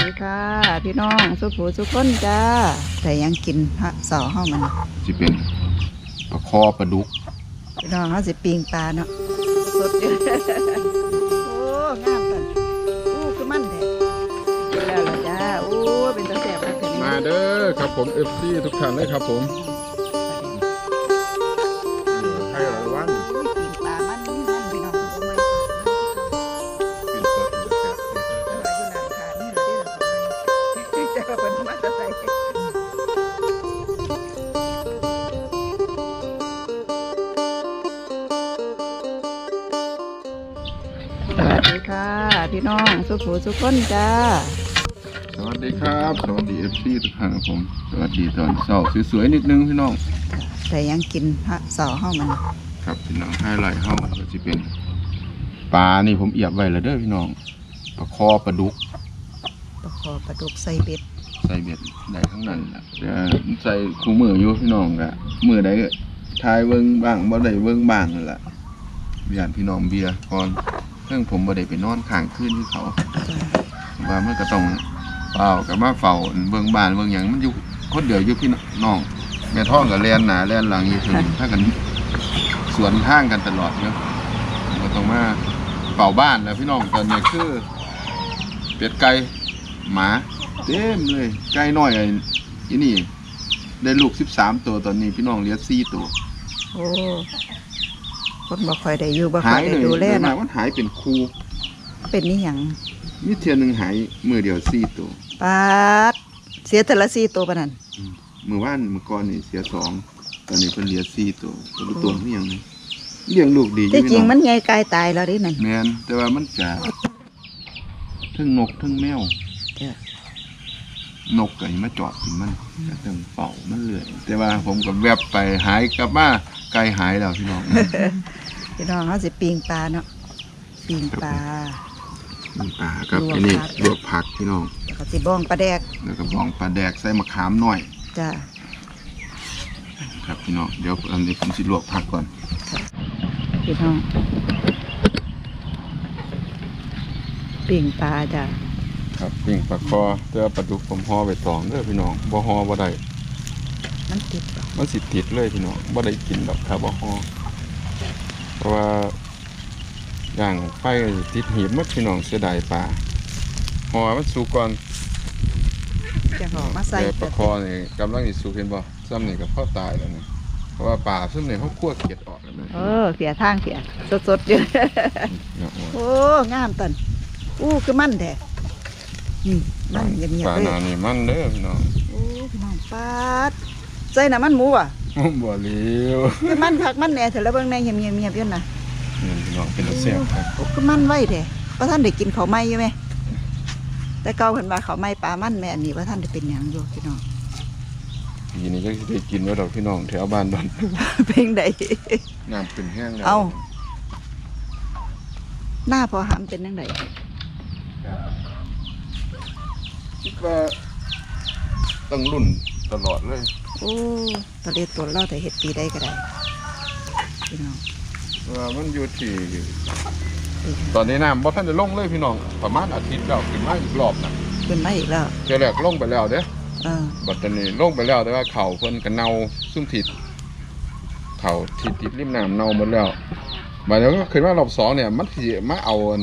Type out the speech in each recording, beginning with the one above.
ดีค่ะ พี่น้องสุขูสุขคนจ้า แต่ยังกินพระสอห้ามันสิเป็นปลาคอปลาดุก พี่น้องเขาสิปิงปลาเนาะสดอยู่โอ้งามตันโอ้คือมันแท้กินแล้วล่ะจ้าโอ้เป็นตาแสบมากเลยมาเด้อครับผม FC ทุกท่านเลยครับผม ส่สวัสดีค่ะ พี่น้องสุขูสุขคนจ้า สวัสดีครับ สวัสดี FC ทุกท่านครับผม สวัสดีตอนเช้าสวยๆนิดนึงพี่น้อง แต่ยังกินพระสอห้ามันครับพี่น้องให้ไลท์เฮาก็สิเป็นปลานี่ผมเอียบไว้แล้วเด้อพี่น้องปลาคอปลาดุก ประคอปลาดุกใส่เบ็ดใส่เบ็ด ได้ทั้งนั้นแหละใส่คู่มืออยู่พี่น้องกะมือใดก็ทายเบิ่งบ้างบ่ได้เบิ่งบ้างนั่นแหละญาติพี่น้องเบียร์ก่อนเรื่องผมบ่ได้ไปนอนข้างคืนที่เขาว่ามันก็ต้องเฝ้ากับมาเฝ้าเบิ่งบ้านเบิ่งหยังมันอยู่คนเดียวอยู่พี่น้องแม่ท้องก็แลนหนาแลนหลังอยู่ถึงถ้ากันสวนทางกันตลอดเนาะก็ต้องมาเฝ้าบ้านแล้วพี่น้องตอนนี้คือเป็ดไก่หมา เต็มเลยไก่น้อยไอ้อีนี่ ได้ลูก13ตัวตอนนี้พี่น้องเหลือ4ตัวโอ้คนบ่ค่อยได้อยู่บ่ค่หาอยยได้เลยดูแลเดี๋ยวมาเนาะมันหายเป็นคู่เป็นนี่หยังมีเทียหนึงหายมือเดียว4ตัวปาดเสียแต่ละสี่ตัวปานนั้นมือว่านมือก่อนนี่เสียสองตอนนี้เพิ่นเหลือสี่ตัวตัวละตัวนี่ยังไงเลี้ยงลูกดีอยู่ที่จริงพี่มันใหญ่กายตายแล้วเดินั่นแมนแต่ว่ามันจะทั้งนกทั้งแมวจ้ะ นกก็ให้มาจอดกินมันก็ต้องเป่ามันเลื่อยแต่ว่าผมก็แวบไปหายกลับมาไกลหายแล้วพี่น้อง พี่น้องเขาสิปิงปลาเนาะปิงปลามีปลากับลวกไอ้นี่ผักลวกผักพี่น้องแล้วก็สิบ้องปลาแดกแล้วก็บองปลาแดกใส่มะขามหน่อยจ้าครับพี่น้องเดี๋ยวอันนี้ผมสิลวกผักก่อนพี่น้องปิงปลาจ้า ครับปิ้งปลาคอเจอปลาดุกผมห่อไปตองเด้อพี่น้องบ่ห่อบ่ได้มันติดบ่มันสิติดเลยพี่น้องบ่ได้กินดอกถ้าบ่ฮ้อเพราะว่าย่างไฟก็สิติดหีบหมดพี่น้องเสียดายปลาห่อมันสุกก่อนจะห่อมาใส่แต่ปลาคอนี่กำลังสิสุกเห็นบ่ซ้ำนี่ก็พอตายแล้วนี่เพราะว่าปลาซุ่มนี่เขาคั่วเกล็ดออกแล้วนะเออเสียทางเสียสดๆอยู่ เนี่ยโอ้ยโอ้ งามตันอู้คือมันแท้ นี่มันเงียบปลาๆเลหนายนี่มันเด้อพี่น้องโอ้พี่น้องปาดใส่น้ำมันหมูอะบ่เหลียวคือมันผักมันแหน่เถอะแล้วเบิ่งในเงียบเงียบเงียบๆอยู่น่ะนี่พี่น้องเป็นแซ่บครับโอ้คือมันไว้แท้ว่าท่านได้กินข้าวไหม้อยู่ไหมแต่เก่าเพิ่นว่าข้าวไหม้ปลามันแม่อันนี้ว่าท่านได้เป็นหยังอยู่พี่น้องปีนี้จักสิได้กินไว้ดอกพี่น้องแถวบ้านดอนเพลงใดน้ำขึ้นแห้งแล้วเอาหน้าพอหามเป็นจังได คิดว่าต้องรุ่นตลอดเลยโอ้ตะเลตัวเราแต่เฮ็ดปีใดก็ได้พี่น้องว่ามันอยู่ที่ตอนนี้น้ำบ่ทันได้ลงเลยพี่น้อง ประมาณอาทิตย์แล้วขึ้นมาอีกรอบนะขึ้นมาอีกแล้วเจอแรกลงไปแล้วเด้เออบัดตอนนี้ลงไปแล้วแต่ว่าเขาเพิ่นก็เน่าซุ่มทิศเขาทิศติดริมน้ำเน่าหมดแล้วบัดนี้ก็ขึ้นมารอบสองเนี่ย มันสิมาเอาอัน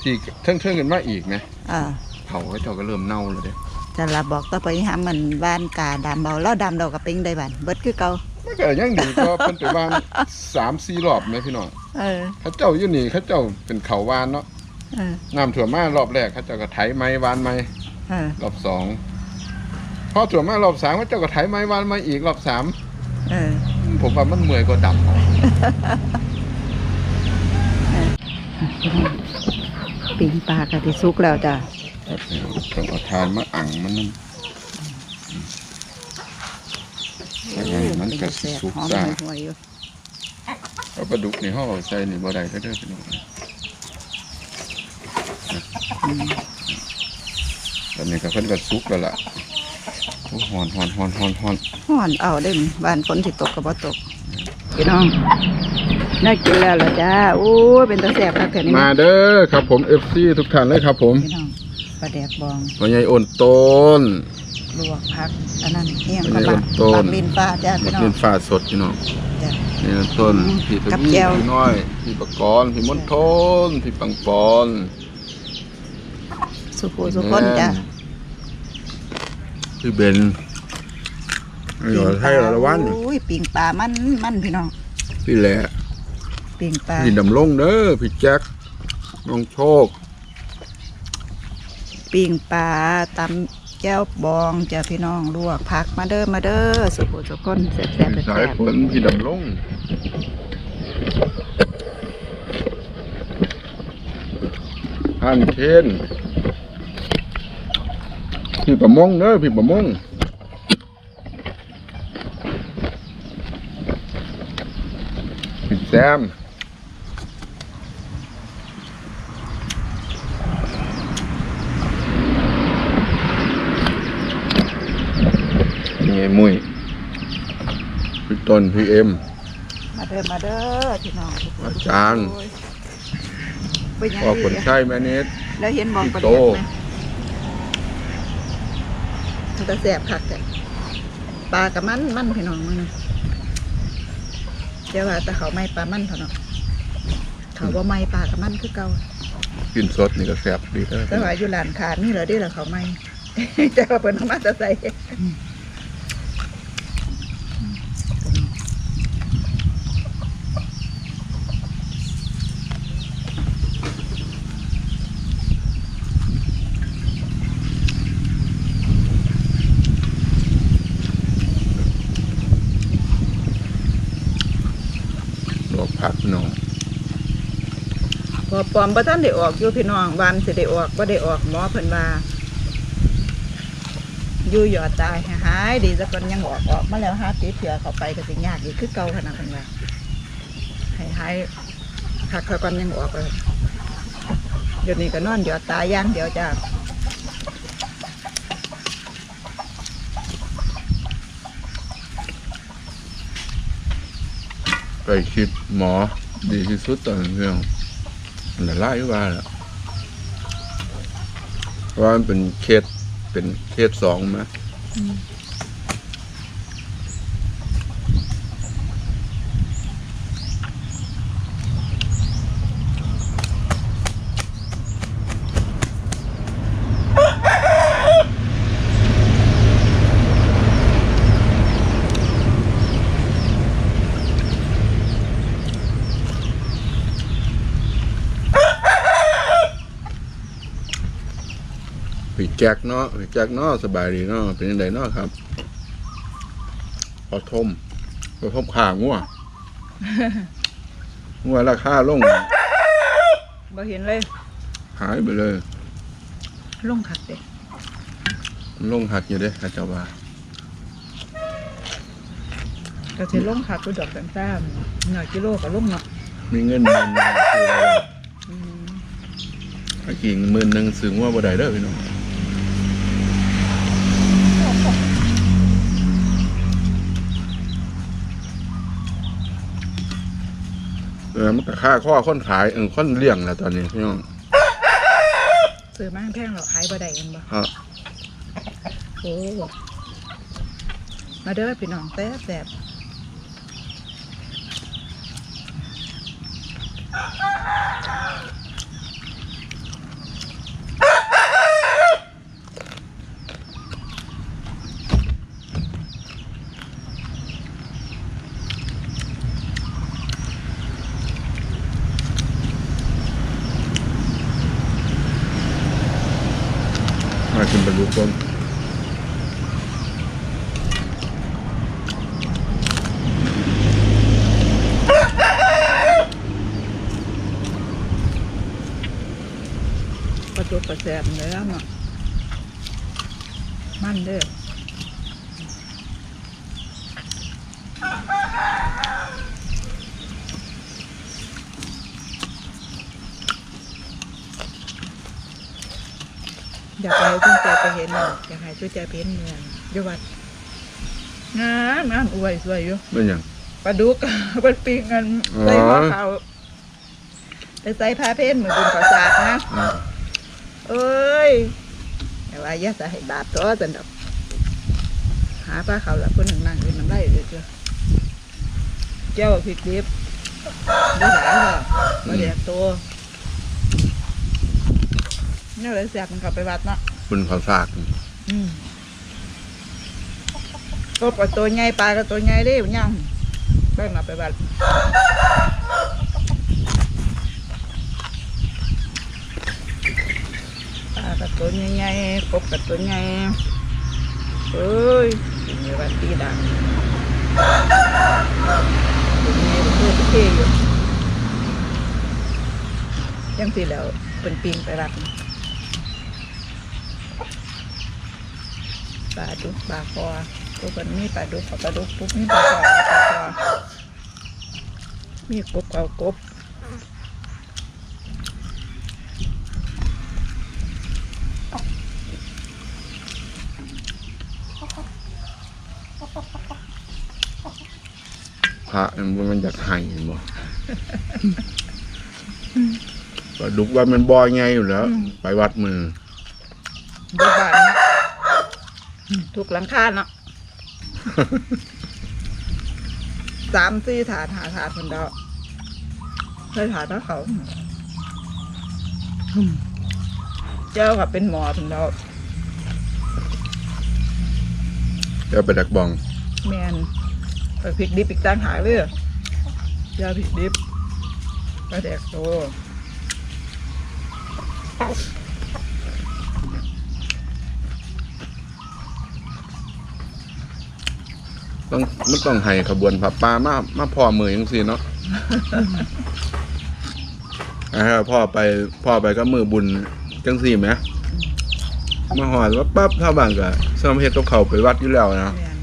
ที่เทิงๆกันมาอีกไหมอ่า เขาก็เจ้าก็เริ่มเน่าแล้วเด้จะลาบอกต่อไปหามันบ้านกาดำเบาแล้วดำเราก็เป็นได้บ้านเบิดคือเก่ามันก็ยังดีก็เพิ่นไปบ้านสามสี่รอบไหมพี่น้องเออเขาเจ้าอยู่นี่เขาเจ้าเป็นเขาวานเนาะเออน้ำถ่วมมารอบแรกเขาเจ้าก็ไถไม้วานไม้เออรอบสองพอถ่วมมารอบสามเขาเจ้าก็ไถไม้วานไม้อีกรอบสามเออผมว่ามันเมื่อยก็ดำเอาปิงปลากะที่สุกแล้วจ้ะ ครับต้องเอาทานมาอั่งมันนั่นอย่างนั้นมันก็สิสุกหอมซ่าห่วยๆอยู่เอาปลาดุกนี่ห่อใส่นี่บ่ได้ก็เด้อพี่น้องตอนนี้ก็เพิ่นก็สุกแล้วล่ะโอ้หอนหอนหอนหอนหอนห่อนเอาได้มั้ยบ้านฝนที่ตกก็บ่ตกพี่น้องน่ากินแล้วล่ะจ้าโอ้ยเป็นตาแสบคักแท้นี่มาเด้อครับผม FC ทุกท่านเลยครับผมพี่น้องป ลาแดกบองพ่อใหญ่อ่อนต้น ลวกผักอันนั้นเอี่ยงอักนระนี้บะต้น ปลาลินปลาจ้ามัพี่นน้อเป็งนฝาสดพี่น้องจ้ะ นี่ต้นพี่ตะกับวีแก้ว พี่น้อย พี่ปะกรณ์พี่มนทนพี่ปังปอนสุขุสุคนจ้ะ พี่เบนนี่ก็ไทยละวันอุ้ยปิ่งปลามันมันพี่น้องพี่แหละ ปิ่งปลาพี่ดำลงเด้อพี่แจ็คน้องโชค ปิ่งปลาตำแก้วบองจ้ะพี่น้องลวกผักมาเด้อมาเด้อสุขุสุคนแซ่บแซ่บสายฝนพี่ดำลงท่านเทนพี่ประมงเด้อพี่ประมงพี่แซม นี่ไงมุ้ยพี่ต้นพี่เอ็มๆมาเด้อมาเด้อพี่น้องสุขุอาสุคนจารย์โอ้ยเป็นยังพ่อคนไงใช่แม่เนตแล้วเห็นบอกประโตเด็นไหมมันจะแสบคักแต่ปลากับมันมันพี่น้องมันเดี๋ยวว่าแต่เขาไม่ปลามันเท่านั้นเขาว่าไม่ปลากับมันคือเก่า กินสดนี่ก็แซ่บดีเด้อแต่ว่าอยู่หลานขาดนี่เหรอที่เหรอเขาไม่ แต่ว่าเพิ่นเอามาจะใส่ ลวกผักพี่น้อง พอ ปลอมบ่ท่านได้ออกอยู่พี่น้องวันสิได้ออกบ่ได้ออกหมอเพิ่นว่าอยู่หยอดตายหายดีสักคนยังออกออกมาแล้วหาติเถื่อเข้าไปก็สิยากอีกคือเก่าขนาดเพิ่นว่าให้หายคักเขาก่อนยังออกเลยเดี๋ยวนี้ก็นอนหยอดตายย่างเดียวจ้าไปคิดหมอดีที่สุดตอนนี้พี่อง มันละลายว่าแล้วว่ามันเป็นเคสเป็นเคสสองไหมพี่ แจ็คเนาะพี่แจ็คเนาะสบายดีเนาะเป็นยังไงเนาะครับพอทมพอทมขางัวงัวราคาลงบ่เห็นเลย หายไปเลย ลงคักเด้ลงหักอยู่เด้ข้าเจ้าว่าก็สิลงคักคือดอกแต้มๆหน่อยกิโลก็ลงเนาะมีเงินหมื่นหนึ่งคืออะไรวะอืมไอ้กิ่งหมื่นหนึ่งซื้องัวบ่ได้เด้อพี่น้องเออมันก็ค่าข้อคนขายเออคนเลี้ยงแหละตอนนี้พี่น้องซื้อมาแพงหรอกขายบ่ได้กันบ่ฮะโอ้มาเด้อพี่น้องแซ่บแซ่บมากินบรรลุคน ประแสบเนื้อเนาะมันเด้ออยากไปจุ้งใจไปเห็นเนาะอยากให้จุ้งใจไปเห็นเมืองอยู่วัดงามงามอวยสวยอยู่เป็นหยังปลาดุกป็นปีกันใส่หัวเขาไปใส่ผ้าเพ้นเหมือนบุญประสาทนะ อ่าเอ้ยายะจะให้บาปตัวจันดอกหาปลาเขาแล้วคนหนึ่งนั่งกินน้ำไหลเลยเจ้าเจ้าพริกดิบไม่หลายหรอกมาเดียกตัวนี่เลยเสียบมันกลับไปวัดเนาะคุณเขาซากอืมก็ปลาตัวใหญ่ปลาก็ตัวใหญ่เด้ยังแบ่งเอาไปวัดปลา กับตัวใหญ่ๆกบกับตัวใหญ่เอ้ยมีวันตีดังตัวใหญ่ตัวเท่อยู่ยังสิแล้วเป็นปิงไปวัดปลาดุกปลาคอตัวมันมีปลาดุกปลาดุกปุ๊บมีปลาคอปลาคอมีกบกับกบ ระมันมันอยากให้เห็นบ่ปลาดุกว่ามันบ่อยไงอยู่แล้ว ไปวัดมือดูบ้านเนาะถูกหลังคาเนาะสามสี่ถาดหาถาดคนเดาเคยถาดแล้วเขาอืมเจ้ากับเป็นหมอคนเดาแล้วไปดักบอง แมน ไปพริกดิบอีกต่างหากเลยยาพริกดิบกระแดกโตต้องมันต้องให้ขบวนผับปลามามาพ่อมือยังสิเนาะอ่าพ่อไปพ่อไปก็มือบุญจังสี่ไหมมาหอดว่าปั๊บเท่าบ้านก็สมเฮ็ดกับเขาวไปวัดอยู่แล้วนะ แมน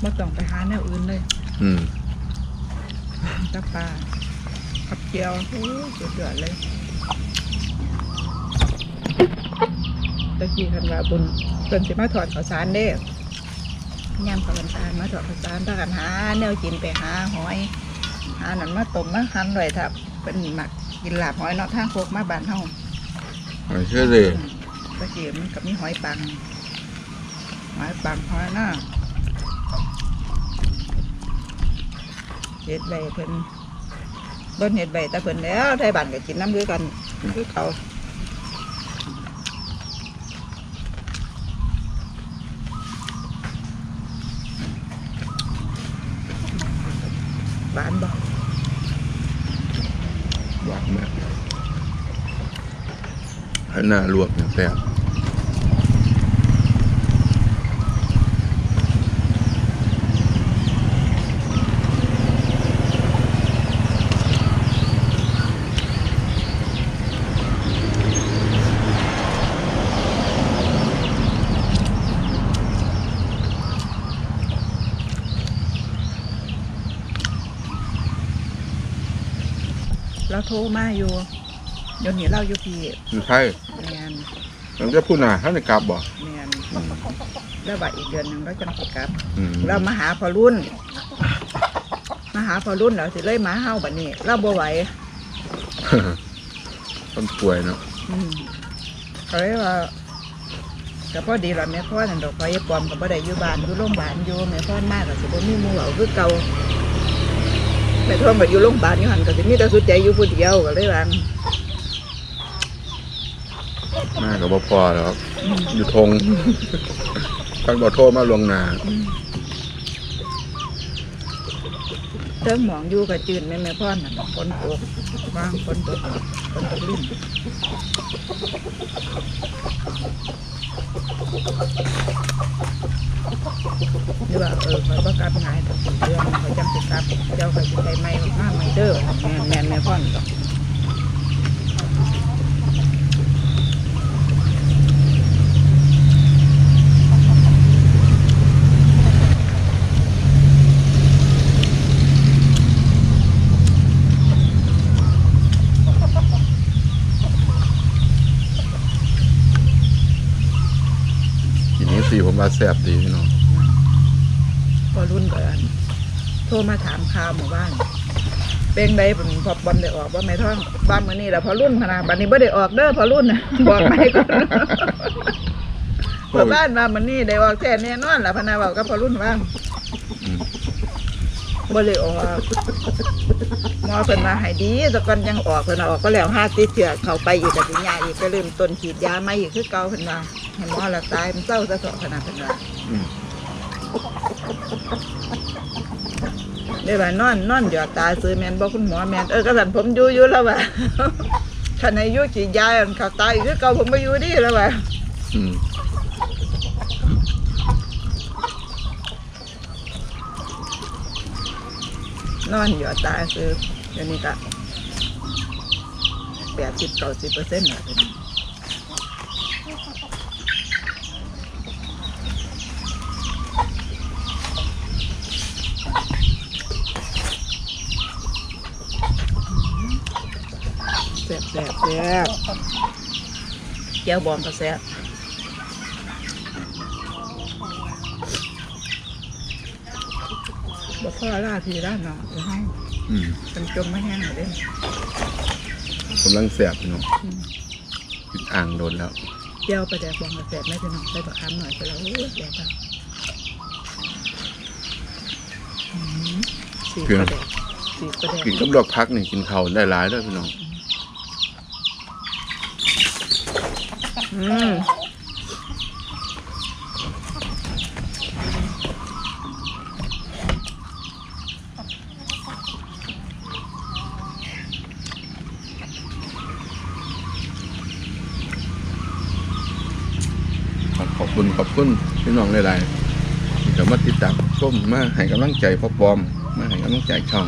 ไม่ต้องไปหาแนวอื่นเลยอืมจับปลาขับเจียวโอ้ยสุดยอดเลยตะกี้คันว่าบุญเป็นสิมาถอดข้าวสารเด้ย่ำข้าวสารมาถอดข้าวสารถ้ากันหาแนวกินไปหาหอยหานั่นมาต้มมาหั่นไว้ถ้าเป็นหมักกินลาบหอยเนาะทางโคกมาบ้านเฮาหอยเชื่อเลยตะกี้มันกับมีหอยปังหอยปังหอยหน้า เห็ดใบเพิ่นเบิ้นเห็ดใบแต่เพิ่นแล้วไทยบ้านก็กินน้ำด้วยกันคือเขาหวานบ่หวานมากให้หน้าลวกเนี่ยแซ่บ โทรมาอยู่เดี๋ยวนี้เราอยู่พี่มันใช่แมนมันจะพูดหนาท่านได้กลับบ่แมนแล้วบัดอีกเดือนหนึ่งเราจังสิกลับ อืมเรามาหาพอรุ่น มาหาพอรุ่นเราสิเลยมาเฮาบัดนี้เราบ่ไหวต้นป่วยเนาะอืมเขาเลยว่าก็พอดีละแม่พ่อนั่นดอกไฟปลอมก็บ่ได้อยู่บ้านอยู่โรงพยาบาลอยู่แม่พ่อมากก็สิบ่มีหมู่เอาคือเก่าแม่ท่วงก็อยู่โรงพยาบาลอยู่หั่นก็สิมีแต่สุดใจอยู่ผู้เดียวก็เลยว่าหน้ากับบ่พอแล้วครับ อยู่ทงท่านบ่โทรมาลวงหนาเติมหมองอยู่ก็จืดแม่แม่พ่อน่ะฝนตกวางฝนตกฝนตกลิ้น หรือว่าเออคอยประกลับง่ายแต่สี่เดืองคอยจังสิกลับเจ้าคอยสิใจไม่มากไม่เด้อแม่นแม่นแม่พ่อนก็ ว่าแซ่บดีพี่น้องพอรุ่นก็โทรมาถามข่าวหมู่บ้านเป็นไดผมพอบอลได้ออกว่าไม่ท่องบ้านมื้อนี้แหละพอรุ่นพะนาบัดนี้บ่ได้ออกเด้อพอรุ่นน่ะบอกไม่ก่อนพอบ้านมามื้อนี้ได้ออกแท้แน่นอนล่ะพะนาเว้ากับพอรุ่นว่าอืม บ่ได้ออกหมอเพิ่นมาให้ดีแต่ก่อนยังออกเพิ่นเอาออกก็แล้วห้าติดเชื้อเข้าไปอีกก็สิยาอีกก็เริ่มต้นฉีดยาใหม่อีกคือเก่าเพิ่นว่าให้หมอละตายมันเศร้าซะเถาะขนาดเพิ่นว่าอืมได้ว่านอนนอนหยอดตาซื้อแม่นบ่คุณหมอแม่นเออก็สั่นผมอยู่อยู่แล้วว่าคันให้อยู่ฉีดยาอันเข้าตายอีกคือเก่าผมบ่อยู่ดีแล้วว่า อืม นอนอยู่ตาคือเดี๋ยวนี้ก็แปดสิบเก้าสิบเปอร์เซ็นต์นะแซ่บแซ่บแซ่บเจียวบองก็แซ่บ บ่พ่อล่าทีล่าน้องเดี๋ยวให้อืมเป็นจมไม่แห้งเลยเด้กำลังแสบพี่น้องปิดอ่างโดนแล้วแก้วประแดกบองก็แซ่บไม่เป็นน้องใส่บักคำหน่อยไปแล้วโอ้ยแซ่บอะอืมสีประแดกสีประแดกกินกับดอกพักนี่กินข้าวได้หลายเด้วยพี่น้อง อืม ขอบ คุณพี่น้องหลายๆที่เข้ามาติดตามชมมาให้กำลังใจพ่อปอม มาให้กำลังใจช่อง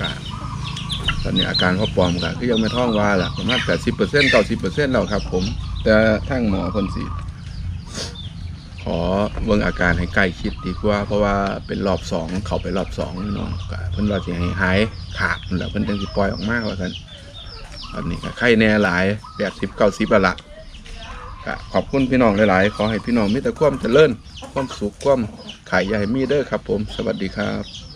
กะตอนนี้อาการพ่อปอมกะก็ยังไม่ท้องว่าล่ะประมาณแปดสิบเปอร์เซ็นต์เก้าสิบเปอร์เซ็นต์แล้วครับ ผม แต่ทั้งหมอคนสิขอเบิ่งอาการให้ใกล้ชิดดีกว่า เพราะว่าเป็นรอบสองเขาไปรอบสองพี่น้องกะเพิ่นว่าสิให้หายขาดแล้วเพิ่นจังสิปล่อยออกมาว่าซั่นตอนนี้ก็ไข้แน่หลายแปดสิบเก้าสิบละ ก็ขอบคุณพี่น้องหลายๆ ขอให้พี่น้องมีแต่ความเจริญความสุขความขายใหญ่มีเด้อครับ ผม สวัสดีครับ